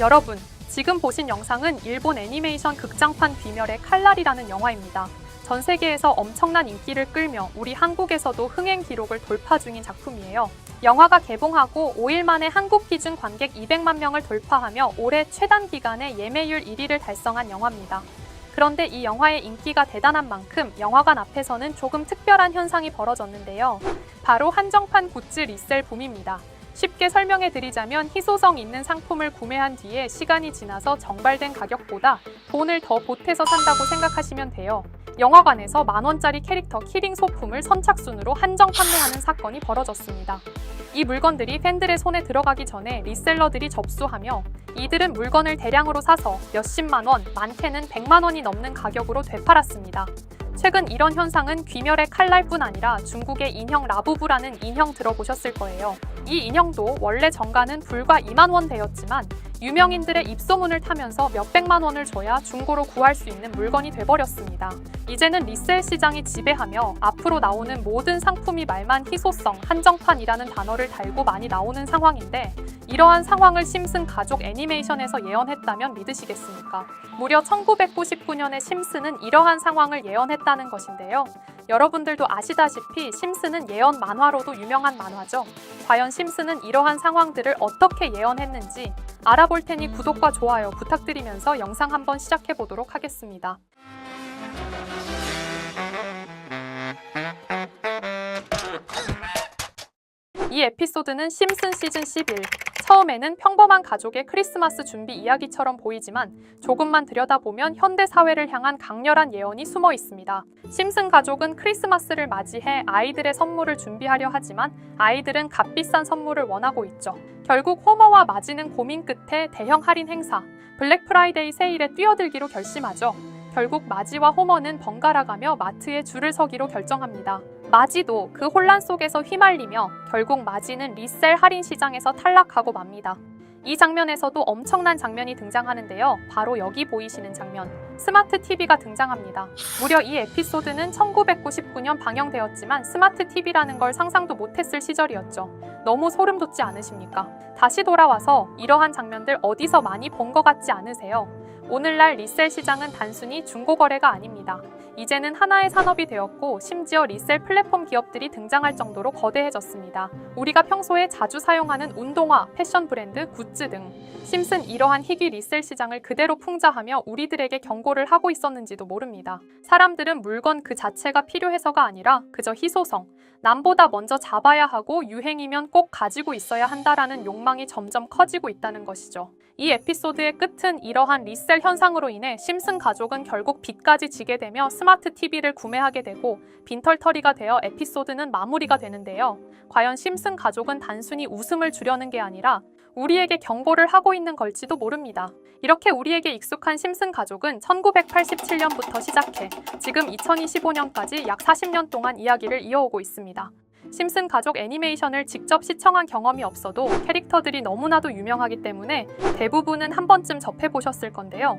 여러분, 지금 보신 영상은 일본 애니메이션 극장판 귀멸의 칼날이라는 영화입니다. 전 세계에서 엄청난 인기를 끌며 우리 한국에서도 흥행 기록을 돌파 중인 작품이에요. 영화가 개봉하고 5일 만에 한국 기준 관객 200만 명을 돌파하며 올해 최단 기간에 예매율 1위를 달성한 영화입니다. 그런데 이 영화의 인기가 대단한 만큼 영화관 앞에서는 조금 특별한 현상이 벌어졌는데요. 바로 한정판 굿즈 리셀 붐입니다. 쉽게 설명해 드리자면 희소성 있는 상품을 구매한 뒤에 시간이 지나서 정발된 가격보다 돈을 더 보태서 산다고 생각하시면 돼요. 영화관에서 만 원짜리 캐릭터 키링 소품을 선착순으로 한정 판매하는 사건이 벌어졌습니다. 이 물건들이 팬들의 손에 들어가기 전에 리셀러들이 접수하며 이들은 물건을 대량으로 사서 몇십만 원, 많게는 백만 원이 넘는 가격으로 되팔았습니다. 최근 이런 현상은 귀멸의 칼날뿐 아니라 중국의 인형 라부부라는 인형 들어보셨을 거예요. 이 인형도 원래 정가는 불과 2만 원대였지만 유명인들의 입소문을 타면서 몇백만 원을 줘야 중고로 구할 수 있는 물건이 돼버렸습니다. 이제는 리셀 시장이 지배하며 앞으로 나오는 모든 상품이 말만 희소성, 한정판이라는 단어를 달고 많이 나오는 상황인데 이러한 상황을 심슨 가족 애니메이션에서 예언했다면 믿으시겠습니까? 무려 1999년에 심슨은 이러한 상황을 예언했다는 것인데요. 여러분들도 아시다시피 심슨은 예언 만화로도 유명한 만화죠. 과연 심슨은 이러한 상황들을 어떻게 예언했는지 알아볼 테니 구독과 좋아요 부탁드리면서 영상 한번 시작해 보도록 하겠습니다. 이 에피소드는 심슨 시즌 11. 처음에는 평범한 가족의 크리스마스 준비 이야기처럼 보이지만 조금만 들여다보면 현대 사회를 향한 강렬한 예언이 숨어 있습니다. 심슨 가족은 크리스마스를 맞이해 아이들의 선물을 준비하려 하지만 아이들은 값비싼 선물을 원하고 있죠. 결국 호머와 마지는 고민 끝에 대형 할인 행사, 블랙 프라이데이 세일에 뛰어들기로 결심하죠. 결국 마지와 호머는 번갈아가며 마트에 줄을 서기로 결정합니다. 마지도 그 혼란 속에서 휘말리며 결국 마지는 리셀 할인 시장에서 탈락하고 맙니다. 이 장면에서도 엄청난 장면이 등장하는데요. 바로 여기 보이시는 장면. 스마트 TV가 등장합니다. 무려 이 에피소드는 1999년 방영되었지만 스마트 TV라는 걸 상상도 못했을 시절이었죠. 너무 소름 돋지 않으십니까? 다시 돌아와서 이러한 장면들 어디서 많이 본 것 같지 않으세요? 오늘날 리셀 시장은 단순히 중고 거래가 아닙니다. 이제는 하나의 산업이 되었고 심지어 리셀 플랫폼 기업들이 등장할 정도로 거대해졌습니다. 우리가 평소에 자주 사용하는 운동화, 패션 브랜드, 굿즈 등 심슨 이러한 희귀 리셀 시장을 그대로 풍자하며 우리들에게 경고를 하고 있었는지도 모릅니다. 사람들은 물건 그 자체가 필요해서가 아니라 그저 희소성, 남보다 먼저 잡아야 하고 유행이면 꼭 가지고 있어야 한다라는 욕망이 점점 커지고 있다는 것이죠. 이 에피소드의 끝은 이러한 리셀 현상으로 인해 심슨 가족은 결국 빚까지 지게 되며 스마트 TV를 구매하게 되고 빈털터리가 되어 에피소드는 마무리가 되는데요. 과연 심슨 가족은 단순히 웃음을 주려는 게 아니라 우리에게 경고를 하고 있는 걸지도 모릅니다. 이렇게 우리에게 익숙한 심슨 가족은 1987년부터 시작해 지금 2025년까지 약 40년 동안 이야기를 이어오고 있습니다. 심슨 가족 애니메이션을 직접 시청한 경험이 없어도 캐릭터들이 너무나도 유명하기 때문에 대부분은 한 번쯤 접해보셨을 건데요.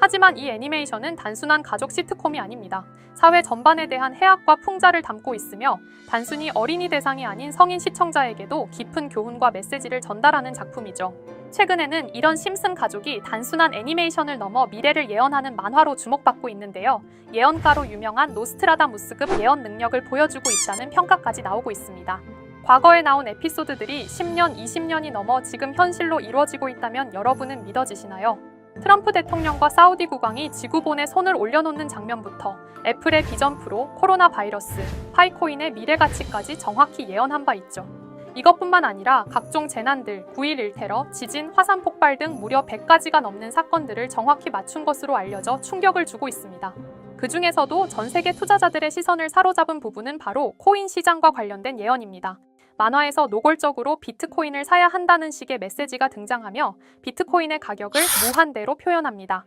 하지만 이 애니메이션은 단순한 가족 시트콤이 아닙니다. 사회 전반에 대한 해악과 풍자를 담고 있으며 단순히 어린이 대상이 아닌 성인 시청자에게도 깊은 교훈과 메시지를 전달하는 작품이죠. 최근에는 이런 심슨 가족이 단순한 애니메이션을 넘어 미래를 예언하는 만화로 주목받고 있는데요. 예언가로 유명한 노스트라다무스급 예언 능력을 보여주고 있다는 평가까지 나오고 있습니다. 과거에 나온 에피소드들이 10년, 20년이 넘어 지금 현실로 이루어지고 있다면 여러분은 믿어지시나요? 트럼프 대통령과 사우디 국왕이 지구본에 손을 올려놓는 장면부터 애플의 비전 프로, 코로나 바이러스, 파이코인의 미래 가치까지 정확히 예언한 바 있죠. 이것뿐만 아니라 각종 재난들, 9.11 테러, 지진, 화산 폭발 등 무려 100가지가 넘는 사건들을 정확히 맞춘 것으로 알려져 충격을 주고 있습니다. 그 중에서도 전 세계 투자자들의 시선을 사로잡은 부분은 바로 코인 시장과 관련된 예언입니다. 만화에서 노골적으로 비트코인을 사야 한다는 식의 메시지가 등장하며 비트코인의 가격을 무한대로 표현합니다.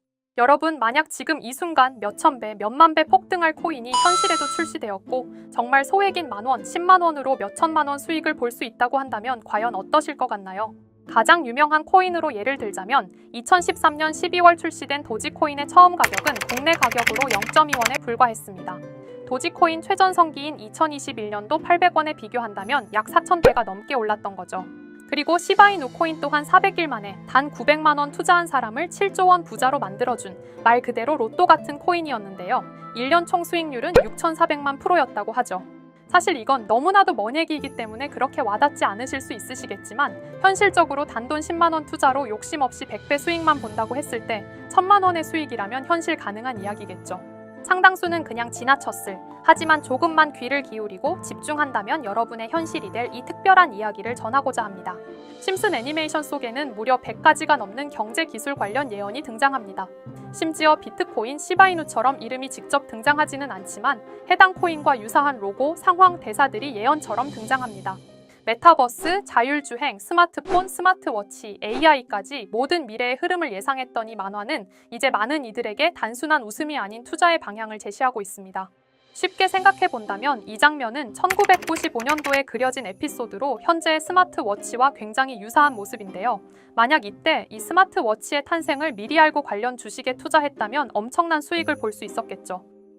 여러분, 만약 지금 이 순간 몇천 배, 몇만 배 폭등할 코인이 현실에도 출시되었고 정말 소액인 만 원, 10만 원으로 몇천만 원 수익을 볼 수 있다고 한다면 과연 어떠실 것 같나요? 가장 유명한 코인으로 예를 들자면 2013년 12월 출시된 도지코인의 처음 가격은 국내 가격으로 0.2원에 불과했습니다. 도지코인 최전성기인 2021년도 800원에 비교한다면 약 4,000배가 넘게 올랐던 거죠. 그리고 시바이누 코인 또한 400일 만에 단 900만 원 투자한 사람을 7조 원 부자로 만들어준 말 그대로 로또 같은 코인이었는데요. 1년 총 수익률은 6,400만 프로였다고 하죠. 사실 이건 너무나도 먼 얘기이기 때문에 그렇게 와닿지 않으실 수 있으시겠지만 현실적으로 단돈 10만 원 투자로 욕심 없이 100배 수익만 본다고 했을 때 1000만 원의 수익이라면 현실 가능한 이야기겠죠. 상당수는 그냥 지나쳤을 하지만 조금만 귀를 기울이고 집중한다면 여러분의 현실이 될 이 특별한 이야기를 전하고자 합니다. 심슨 애니메이션 속에는 무려 100가지가 넘는 경제 기술 관련 예언이 등장합니다. 심지어 비트코인, 시바이누처럼 이름이 직접 등장하지는 않지만 해당 코인과 유사한 로고, 상황, 대사들이 예언처럼 등장합니다. 메타버스, 자율주행, 스마트폰, 스마트워치, AI까지 모든 미래의 흐름을 예상했던 이 만화는 이제 많은 이들에게 단순한 웃음이 아닌 투자의 방향을 제시하고 있습니다. 쉽게 생각해 본다면 이 장면은 1995년도에 그려진 에피소드로 현재의 스마트워치와 굉장히 유사한 모습인데요. 만약 이때 이 스마트워치의 탄생을 미리 알고 관련 주식에 투자했다면 엄청난 수익을 볼 수 있었겠죠.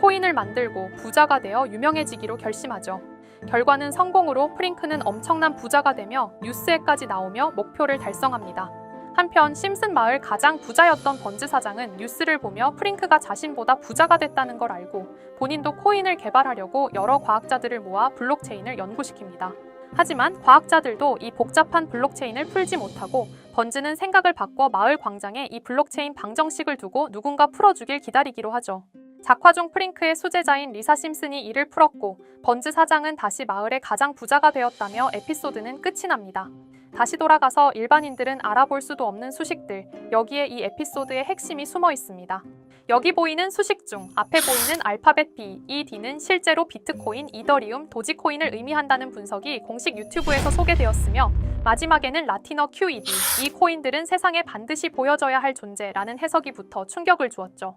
코인을 만들고 부자가 되어 유명해지기로 결심하죠. 결과는 성공으로 프링크는 엄청난 부자가 되며 뉴스에까지 나오며 목표를 달성합니다. 한편 심슨 마을 가장 부자였던 번즈 사장은 뉴스를 보며 프링크가 자신보다 부자가 됐다는 걸 알고 본인도 코인을 개발하려고 여러 과학자들을 모아 블록체인을 연구시킵니다. 하지만 과학자들도 이 복잡한 블록체인을 풀지 못하고 번즈는 생각을 바꿔 마을 광장에 이 블록체인 방정식을 두고 누군가 풀어주길 기다리기로 하죠. 작화 중 프링크의 수제자인 리사 심슨이 이를 풀었고 번즈 사장은 다시 마을의 가장 부자가 되었다며 에피소드는 끝이 납니다. 다시 돌아가서 일반인들은 알아볼 수도 없는 수식들, 여기에 이 에피소드의 핵심이 숨어 있습니다. 여기 보이는 수식 중 앞에 보이는 알파벳 B, 이 D는 실제로 비트코인, 이더리움, 도지코인을 의미한다는 분석이 공식 유튜브에서 소개되었으며 마지막에는 라틴어 QED, 이 코인들은 세상에 반드시 보여져야 할 존재라는 해석이 붙어 충격을 주었죠.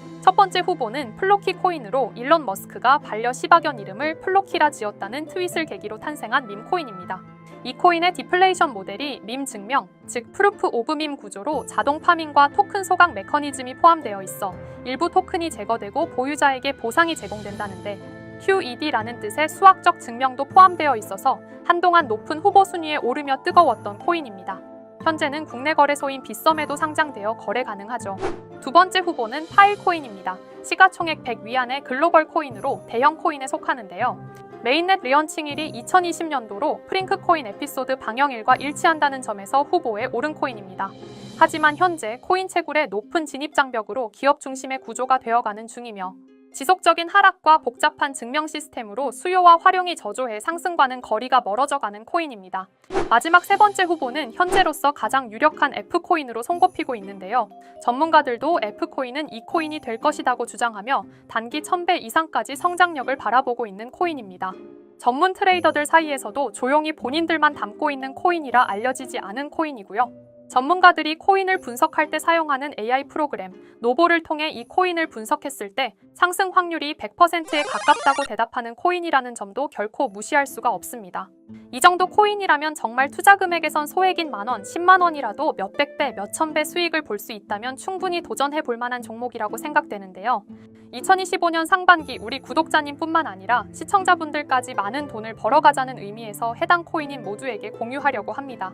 첫 번째 후보는 플로키 코인으로 일론 머스크가 반려 시바견 이름을 플로키라 지었다는 트윗을 계기로 탄생한 밈코인입니다. 이 코인의 디플레이션 모델이 밈 증명, 즉 프루프 오브 밈 구조로 자동 파밍과 토큰 소각 메커니즘이 포함되어 있어 일부 토큰이 제거되고 보유자에게 보상이 제공된다는데 QED라는 뜻의 수학적 증명도 포함되어 있어서 한동안 높은 후보 순위에 오르며 뜨거웠던 코인입니다. 현재는 국내 거래소인 빗썸에도 상장되어 거래 가능하죠. 두 번째 후보는 파일코인입니다. 시가총액 100 위안의 글로벌 코인으로 대형 코인에 속하는데요. 메인넷 리언칭일이 2020년도로 프링크 코인 에피소드 방영일과 일치한다는 점에서 후보에 오른 코인입니다. 하지만 현재 코인 채굴의 높은 진입 장벽으로 기업 중심의 구조가 되어가는 중이며 지속적인 하락과 복잡한 증명 시스템으로 수요와 활용이 저조해 상승과는 거리가 멀어져 가는 코인입니다. 마지막 세 번째 후보는 현재로서 가장 유력한 F코인으로 손꼽히고 있는데요. 전문가들도 F코인은 이 코인이 될 것이라고 주장하며 단기 1000배 이상까지 성장력을 바라보고 있는 코인입니다. 전문 트레이더들 사이에서도 조용히 본인들만 담고 있는 코인이라 알려지지 않은 코인이고요. 전문가들이 코인을 분석할 때 사용하는 AI 프로그램 노보를 통해 이 코인을 분석했을 때 상승 확률이 100%에 가깝다고 대답하는 코인이라는 점도 결코 무시할 수가 없습니다. 이 정도 코인이라면 정말 투자 금액에선 소액인 만원, 10만 원이라도 몇백 배, 몇천 배 수익을 볼 수 있다면 충분히 도전해 볼 만한 종목이라고 생각되는데요. 2025년 상반기 우리 구독자님뿐만 아니라 시청자분들까지 많은 돈을 벌어가자는 의미에서 해당 코인인 모두에게 공유하려고 합니다.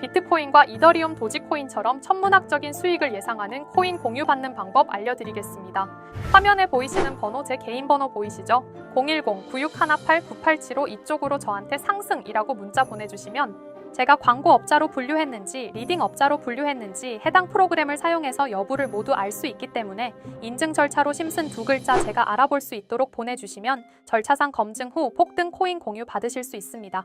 비트코인과 이더리움 도지코인처럼 천문학적인 수익을 예상하는 코인 공유받는 방법 알려드리겠습니다. 화면에 보이시는 번호 제 개인 번호 보이시죠? 010-9618-9875 이쪽으로 저한테 상승이라고 문자 보내주시면 제가 광고 업자로 분류했는지 리딩 업자로 분류했는지 해당 프로그램을 사용해서 여부를 모두 알 수 있기 때문에 인증 절차로 심슨 두 글자 제가 알아볼 수 있도록 보내주시면 절차상 검증 후 폭등 코인 공유 받으실 수 있습니다.